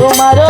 জানি তোমারও